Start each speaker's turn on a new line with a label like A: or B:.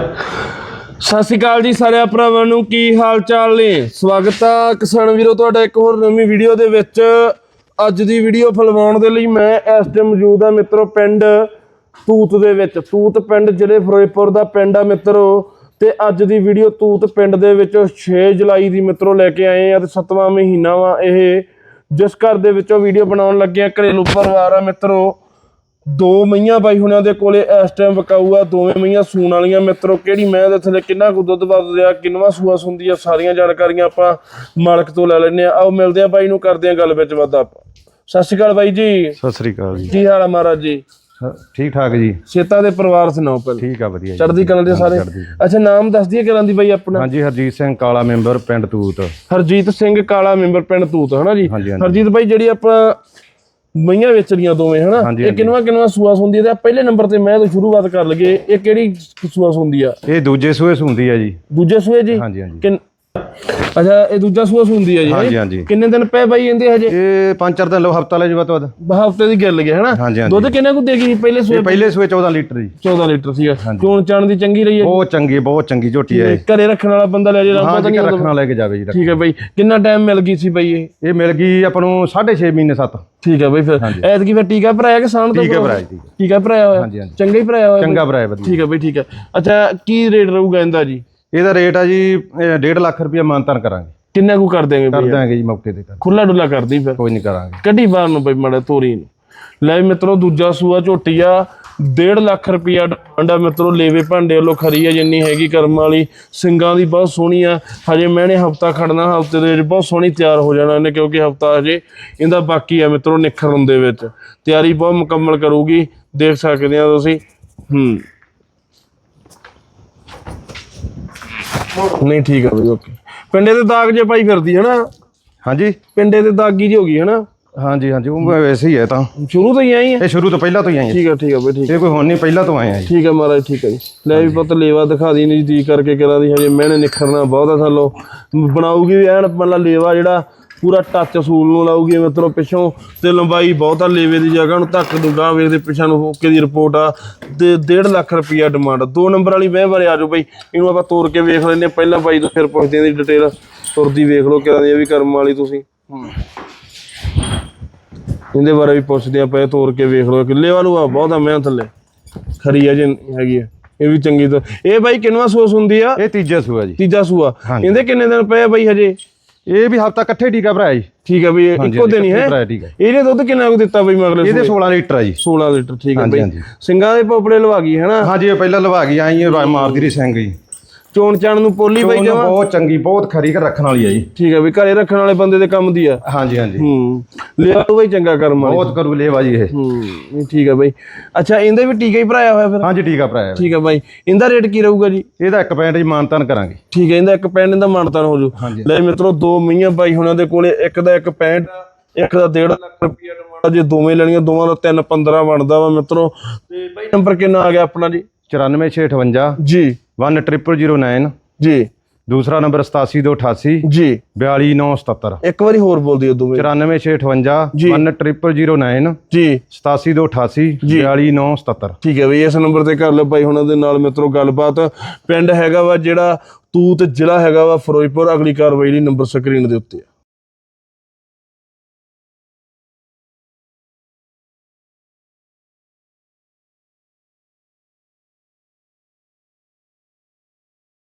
A: ਸਤਿ ਸ਼੍ਰੀ ਅਕਾਲ ਜੀ ਸਾਰੇ ਭਰਾਵਾਂ ਨੂੰ, ਕੀ ਹਾਲ ਚਾਲ ਨੇ? ਸਵਾਗਤ ਆ ਕਿਸਾਨ ਵੀਰੋ, ਤੁਹਾਡਾ ਇੱਕ ਹੋਰ ਨਵੀਂ ਵੀਡੀਓ ਦੇ ਵਿੱਚ। ਅੱਜ ਦੀ ਵੀਡੀਓ ਫਿਲਮਾਉਣ ਦੇ ਲਈ ਮੈਂ ਇਸ ਟਾਈਮ ਮੌਜੂਦ ਆ ਮਿੱਤਰੋ ਪਿੰਡ ਤੂਤ ਦੇ ਵਿੱਚ। ਤੂਤ ਪਿੰਡ ਜਿਹੜੇ ਫਿਰੋਜ਼ਪੁਰ ਦਾ ਪਿੰਡ ਆ ਮਿੱਤਰੋ। ਤੇ ਅੱਜ ਦੀ ਵੀਡੀਓ ਤੂਤ ਪਿੰਡ ਦੇ ਵਿੱਚ 6 ਜੁਲਾਈ ਦੀ ਮਿੱਤਰੋ ਲੈ ਕੇ ਆਏ ਆ ਤੇ 7ਵਾਂ ਮਹੀਨਾ ਵਾ ਇਹ। ਜਿਸ ਘਰ ਦੇ ਵਿੱਚੋਂ ਵੀਡੀਓ ਬਣਾਉਣ ਲੱਗੇ ਆ ਘਰੇਲੂ ਪਰਿਵਾਰ ਆ ਮਿੱਤਰੋ। ਦੋ ਮਈਆਂ ਬਾਈ ਹੁਣਾਂ ਦੇ ਕੋਲੇ ਇਸ ਟਾਈਮ ਵਿਕਾਊ ਆ ਦੋਵੇਂ ਮਈਆਂ ਸੂਣ ਵਾਲੀਆਂ ਮਿੱਤਰੋ ਕਿਹੜੀ ਮੈਂ ਦੇ ਥੱਲੇ ਕਿੰਨਾ ਕੁ ਦੁੱਧ ਵੱਧ ਰਿਹਾ ਕਿੰਨਵਾ ਸੂਆ ਸੁੰਦੀ ਆ ਸਾਰੀਆਂ ਜਾਣਕਾਰੀਆਂ ਆਪਾਂ ਮਾਲਕ ਤੋਂ ਲੈ ਲੈਣੇ ਆ ਆਓ ਮਿਲਦੇ ਆ ਬਾਈ ਨੂੰ ਕਰਦੇ ਆ ਗੱਲ ਵਿੱਚ ਵੱਧ ਆਪਾਂ। ਸਤਿ ਸ਼੍ਰੀ ਅਕਾਲ ਬਾਈ ਜੀ।
B: ਸਤਿ ਸ੍ਰੀ ਅਕਾਲ ਜੀ।
A: ਕੀ ਹਾਲ ਆ ਮਹਾਰਾਜ ਜੀ?
B: ਠੀਕ ਠਾਕ ਜੀ।
A: ਸੇਤਾ ਦੇ ਪਰਿਵਾਰ ਸੁਣਾਓ ਪਹਿਲਾਂ।
B: ਠੀਕ ਆ ਵਧੀਆ ਜੀ।
A: ਚੜ੍ਹਦੀ ਕਲਾ ਦੇ ਸਾਰੇ। ਅੱਛਾ ਨਾਮ ਦੱਸ ਦਈਏ ਕਰਾਂ ਦੀ ਬਾਈ ਆਪਣਾ?
B: ਹਾਂਜੀ ਹਰਜੀਤ ਸਿੰਘ ਕਾਲਾ ਮੈਂਬਰ ਪਿੰਡ ਤੂਤ।
A: ਹਰਜੀਤ ਸਿੰਘ ਕਾਲਾ ਮੈਂਬਰ ਪਿੰਡ ਤੂਤ ਹਨਾ ਜੀ। ਹਰਜੀਤ ਬਾਈ ਜਿਹੜੀ ਆਪਾਂ ਮਈਆਂ ਵੇਚਣੀਆਂ ਦੋਵੇਂ ਹਨਾ? ਇਹ। ਕਿੰਨਵਾ ਕਿੰਨਵਾ ਸੂਆ ਸੁੰਦੀ ਤੇ ਪਹਿਲੇ ਨੰਬਰ ਤੇ ਮੈਂ ਤੋਂ ਸ਼ੁਰੂਆਤ ਕਰ ਲਗੇ ਇਹ ਕਿਹੜੀ ਸੂਆ ਸੁੰਦੀ ਆ?
B: ਇਹ ਦੂਜੇ ਸੂਏ ਸੁੰਦੀ ਆ ਜੀ।
A: ਦੂਜੇ ਸੂਏ ਜੀ?
B: ਹਾਂਜੀ ਹਾਂਜੀ।
A: ਅੱਛਾ ਇਹ ਦੂਜਾ ਸੂਆ ਸੁੰਦੀ ਆ ਜੀ ਹੈਂ?
B: ਹਾਂਜੀ ਹਾਂਜੀ।
A: ਕਿੰਨੇ ਦਿਨ ਪਏ ਬਾਈ ਇਹਦੇ ਹਜੇ?
B: ਇਹ ਪੰਜ ਚਾਰ ਦਿਨ ਲੋ ਹਫਤਾ ਲੈ ਜੀ ਵੱਧ ਤੋਂ ਵੱਧ
A: ਹਫ਼ਤੇ ਦੀ ਗੱਲ ਗਿਆ ਹਨਾ?
B: ਹਾਂਜੀ।
A: ਦੁੱਧ ਕਿੰਨਾ ਕੁ ਦੇਗੀ ਪਹਿਲੇ ਸੂਏ
B: ਇਹ ਪਹਿਲੇ ਸੂਏ 14 ਲੀਟਰ ਜੀ।
A: 14 ਲੀਟਰ ਸੀਗਾ। ਚੋਣ ਚਾਣ ਦੀ ਚੰਗੀ ਰਹੀ ਹੈ
B: ਬਹੁਤ ਚੰਗੀ ਬਹੁਤ ਚੰਗੀ ਝੋਟੀ ਹੈ ਇਹ।
A: ਘਰੇ ਰੱਖਣ ਵਾਲਾ ਬੰਦਾ ਲੈ ਜੇ
B: ਹਾਂ
A: ਪਤਾ
B: ਜੀ
A: ਨਹੀਂ
B: ਰੱਖਣਾ ਲੈ ਕੇ ਜਾਵੇ ਜੀ
A: ਠੀਕ ਹੈ ਬਾਈ। ਕਿੰਨਾ ਟਾਈਮ ਮਿਲ ਗਈ ਸੀ ਬਾਈ ਇਹ?
B: ਇਹ ਮਿਲ ਗਈ ਆਪਾਂ ਨੂੰ 6.5 ਮਹੀਨੇ 7
A: ਠੀਕ ਹੈ ਬਾਈ ਫਿਰ। ਐਤਕੀ ਫਿਰ ਟੀਕਾ ਭਰਾਇਆ ਕਿ ਸਾਣ ਤੋਂ
B: ਠੀਕ ਹੈ
A: ਭਰਾਇਆ?
B: ਭਰਾ ਜੀ ਠੀਕ ਹੈ।
A: ਟੀਕਾ ਭਰਾਇਆ ਹੋਇਆ?
B: ਹਾਂਜੀ, ਹਾਂਜੀ।
A: ਚੰਗਾ ਹੀ ਭਰਾਇਆ ਹੋਇਆ
B: ਚੰਗਾ ਭਰਾ ਹੈ ਵਧੀਆ।
A: ਠੀਕ ਹੈ ਬਾਈ ਠੀਕ ਹੈ। ਅੱਛਾ ਕੀ ਰੇਟ ਰਹੂਗਾ ਇਹਦਾ ਜੀ?
B: ਇਹਦਾ ਰੇਟ ਆ ਜੀ 1.5 ਲੱਖ ਰੁਪਇਆ ਮਾਨਤਨ ਕਰਾਂਗੇ।
A: ਕਿੰਨਾ ਕੁ ਕਰ ਦੇਂਗੇ
B: ਕਰ ਦਾਂਗੇ ਜੀ ਮੌਕੇ ਤੇ ਕਰ
A: ਖੁੱਲਾ ਡੁੱਲਾ ਕਰਦੀ ਫਿਰ।
B: ਕੋਈ ਨਹੀਂ ਕਰਾਂਗੇ।
A: ਕੱਢੀ ਬਾਹਰ ਨੂੰ ਬਈ ਮਾੜਾ ਤੋਰੀ ਨੂੰ। ਲੈ ਮਿੱਤਰੋ ਦੂਜਾ ਸੂਆ ਝੋਟੀ ਆ 1.5 ਲੱਖ ਰੁਪਿਆ ਡੰਡਾ ਮਿੱਤਰੋ ਲੇਵੇ ਭਾਂਡੇ ਵੱਲੋਂ ਖਰੀ ਆ ਜਿੰਨੀ ਹੈਗੀ ਕਰਮ ਵਾਲੀ। ਸਿੰਗਾਂ ਦੀ ਬਹੁਤ ਸੋਹਣੀ ਆ। ਹਜੇ ਮੈਨੇ ਹਫਤਾ ਖੜਨਾ ਹਫ਼ਤੇ ਦੇ ਵਿੱਚ ਬਹੁਤ ਸੋਹਣੀ ਤਿਆਰ ਹੋ ਜਾਣਾ ਇਹਨੇ ਕਿਉਂਕਿ ਹਫਤਾ ਹਜੇ ਇਹਦਾ ਬਾਕੀ ਆ ਮਿੱਤਰੋ ਨਿਖਰਨ ਦੇ ਵਿੱਚ। ਤਿਆਰੀ ਬਹੁਤ ਮੁਕੰਮਲ ਕਰੂਗੀ ਦੇਖ ਸਕਦੇ ਆ ਤੁਸੀਂ। ਹੂੰ। ਨਹੀਂ ਠੀਕ ਆ ਬਈ ਓਕੇ। ਪਿੰਡੇ ਤੇ ਦਾਗ ਜੇ ਪਾਈ ਫਿਰਦੀ ਹੈ ਨਾ
B: ਹਾਂਜੀ।
A: ਪਿੰਡੇ ਤੇ ਦਾਗੀ ਜੀ ਹੋ ਗਈ ਹੈ ਨਾ
B: ਹਾਂਜੀ ਹਾਂਜੀ ਉਹ ਵੈਸੇ ਹੀ ਹੈ ਤਾਂ।
A: ਸ਼ੁਰੂ ਤੋਂ ਹੀ ਆਈ ਹੈ
B: ਇਹ ਸ਼ੁਰੂ ਤੋਂ ਪਹਿਲਾਂ ਤੋਂ ਹੀ ਆਏ
A: ਠੀਕ ਹੈ ਠੀਕ ਹੈ ਬਈ ਠੀਕ
B: ਇਹ ਕੋਈ ਹੁਣ ਨਹੀਂ ਪਹਿਲਾਂ ਤੋਂ ਆਏ ਆ ਜੀ
A: ਠੀਕ ਹੈ ਮਹਾਰਾਜ ਠੀਕ ਹੈ ਜੀ। ਲੈ ਵੀ ਪੁੱਤ ਲੇਵਾ ਦਿਖਾ ਦੀ ਨਹੀਂ ਦੀ ਕਰਕੇ ਕਰਾ ਦੀ ਹਜੇ ਮਿਹਨੇ ਨਿਖਰਨਾ ਬਹੁਤ ਆ ਥੱਲੋਂ। ਬਣਾਉਗੀ ਵੀ ਐਨ ਮਤਲਬ ਲੇਵਾ ਜਿਹੜਾ ਪੂਰਾ ਟੱਚ ਸੂਲ ਨੂੰ ਲਾਊਗੀ ਮਿੱਤਰੋ ਪਿੱਛੋਂ ਤੇ ਲੰਬਾਈ ਬਹੁਤ ਆ ਲੇਵੇ ਦੀ ਜਗ੍ਹਾ ਨੂੰ ਧੱਕ ਦੂਗਾ ਵੇਖਦੇ ਪਿੱਛਾ ਨੂੰ ਓਕੇ ਦੀ ਰਿਪੋਰਟ ਆ। ਤੇ 1.5 ਲੱਖ ਰੁਪਈਆ ਡਿਮਾਂਡ ਦੋ ਨੰਬਰ ਵਾਲੀ ਵਹਿ ਬਾਰੇ ਆਜੋ ਬਾਈ। ਇਹਨੂੰ ਆਪਾਂ ਤੋੜ ਕੇ ਵੇਖ ਲੈਂਦੇ ਪਹਿਲਾਂ ਬਾਈ ਤੋਂ ਫਿਰ ਪੁੱਛਦੇ ਦੀ ਡਿਟੇਲ ਤੁਰਦੀ ਵੇਖ ਲਓ ਕਿਹੜਾ ਦੀ ਇਹ ਵੀ ਕਰਮ ਵਾਲੀ ਤੁਸੀਂ। ਇਹਦੇ ਬਾਰੇ ਵੀ ਪੁੱਛਦੇ ਆ ਪਏ ਤੋੜ ਕੇ ਵੇਖ ਲਓ। ਕਿੱਲੇ ਵਾਲੂ ਆ ਬਹੁਤ ਆ ਮੈਂ ਥੱਲੇ ਖਰੀ ਆ ਜੇ ਹੈਗੀ ਆ। ਇਹ ਵੀ ਚੰਗੀ ਤੋਂ ਇਹ ਬਾਈ ਕਿੰਨਵਾ ਸੋਸ ਹੁੰਦੀ ਆ?
B: ਇਹ ਤੀਜਾ ਸੂਆ ਜੀ।
A: ਤੀਜਾ ਸੂਆ। ਇਹਦੇ ਕਿੰਨੇ ਦਿਨ ਪਏ ਆ ਬਾਈ ਹਜੇ?
B: ਇਹ ਵੀ ਹਫਤਾ ਇਕੱਠੇ ਟੀਕਾ ਭਰਾਇਆ ਜੀ।
A: ਠੀਕ ਆ ਬਈ ਇਹ
B: ਹਾਂਜੀ,
A: ਇੱਕੋ ਦਿਨ ਹੀ ਹੈ?
B: ਭਰਾਇਆ ਹੈ
A: ਇਹਨੇ ਦੁੱਧ ਕਿੰਨਾ ਕੁ ਦਿੱਤਾ ਬਈ ਮਗਲੇ
B: ਇਹਦੇ
A: ਸੂਏ?
B: 16 ਲੀਟਰ ਆ ਜੀ।
A: 16 ਲੀਟਰ ਠੀਕ
B: ਹਾਂਜੀ,
A: ਬਈ।
B: ਹਾਂਜੀ।
A: ਸਿੰਘਾਂ ਦੇ ਪੋਪੜੇ ਲਵਾ ਗਈ ਹੈਨਾ
B: ਹਾਂਜੀ ਇਹ ਪਹਿਲਾਂ ਲਵਾ ਗਈ ਆਈ ਇਹ ਮਾਰਦੀ ਰਹੀ ਸਿੰਘ ਜੀ।
A: ਚੋਣ ਚਾਣ ਨੂੰ ਪੋਲੀ ਬਾਈ ਜਮਾ।
B: ਬਹੁਤ ਚੰਗੀ ਬਹੁਤ ਖਰੀ ਕਰ ਰੱਖਣ ਵਾਲੀ ਆ ਜੀ।
A: ਠੀਕ ਆ ਬਈ ਘਰੇ ਰੱਖਣ ਵਾਲੇ ਬੰਦੇ ਦੇ ਕੰਮ ਦੀ ਆ।
B: ਹਾਂਜੀ ਹਾਂਜੀ।
A: ਹੂੰ ਲਿਆ ਬਈ ਚੰਗਾ ਕਰਮ ਵਾਲੀ।
B: ਬਹੁਤ ਕਰੂ ਲੇਵਾ ਜੀ ਇਹ।
A: ਹੂੰ ਠੀਕ ਆ ਬਈ। ਅੱਛਾ ਇਹਦੇ ਵੀ ਟੀਕਾ ਹੀ ਭਰਾਇਆ ਹੋਇਆ ਫਿਰ?
B: ਹਾਂਜੀ ਟੀਕਾ ਭਰਾਇਆ
A: ਠੀਕ ਆ ਬਾਈ। ਇਹਦਾ ਰੇਟ ਕੀ ਰਹੂਗਾ ਜੀ?
B: ਇਹਦਾ ਇੱਕ ਪੈਂਟ ਜੀ ਮਾਨਤਨ ਕਰਾਂਗੇ।
A: ਠੀਕ ਹੈ ਇਹਦਾ ਇੱਕ ਪੈਨ ਦਾ ਮਾਨਤਾਨ ਹੋ ਜੂ। ਲੈ ਮਿੱਤਰੋ ਦੋ ਮਈਆਂ ਬਾਈ ਹੁਣਾਂ ਦੇ ਕੋਲੇ ਇੱਕ ਦਾ ਇੱਕ 65 ਇੱਕ ਦਾ 1.5 ਲੱਖ ਰੁਪਈਆ ਡਿਮਾਂਡ ਜੇ। ਦੋਵੇਂ ਲੈਣੀਆਂ ਦੋਵਾਂ ਦਾ 3 15 ਬਣਦਾ ਵਾ ਮਿੱਤਰੋ। ਤੇ ਬਾਈ ਨੰਬਰ ਕਿੰਨਾ ਆ ਗਿਆ ਆਪਣਾ ਜੀ?
B: 94658
A: ਜੀ।
B: 10009
A: ਜੀ।
B: ਦੂਸਰਾ ਨੰਬਰ 87288
A: ਜੀ।
B: 42977
A: ਇੱਕ ਵਾਰੀ ਹੋਰ ਬੋਲ ਦਿਓ ਦੋਵੇਂ।
B: 94658
A: ਜੀ।
B: 10009
A: ਜੀ।
B: 87288 42977
A: ਠੀਕ ਹੈ ਬਈ ਇਸ ਨੰਬਰ ਤੇ ਕਰ ਲਓ ਬਾਈ ਹੁਣਾਂ ਦੇ ਨਾਲ ਮਿੱਤਰੋ ਗੱਲਬਾਤ। ਪਿੰਡ ਹੈਗਾ ਵਾ ਜਿਹੜਾ ਤੂਤ ਜ਼ਿਲ੍ਹਾ ਹੈਗਾ ਵਾ ਫਿਰੋਜ਼ਪੁਰ। ਅਗਲੀ ਕਾਰਵਾਈ ਲਈ ਨੰਬਰ ਸਕਰੀਨ ਦੇ ਉੱਤੇ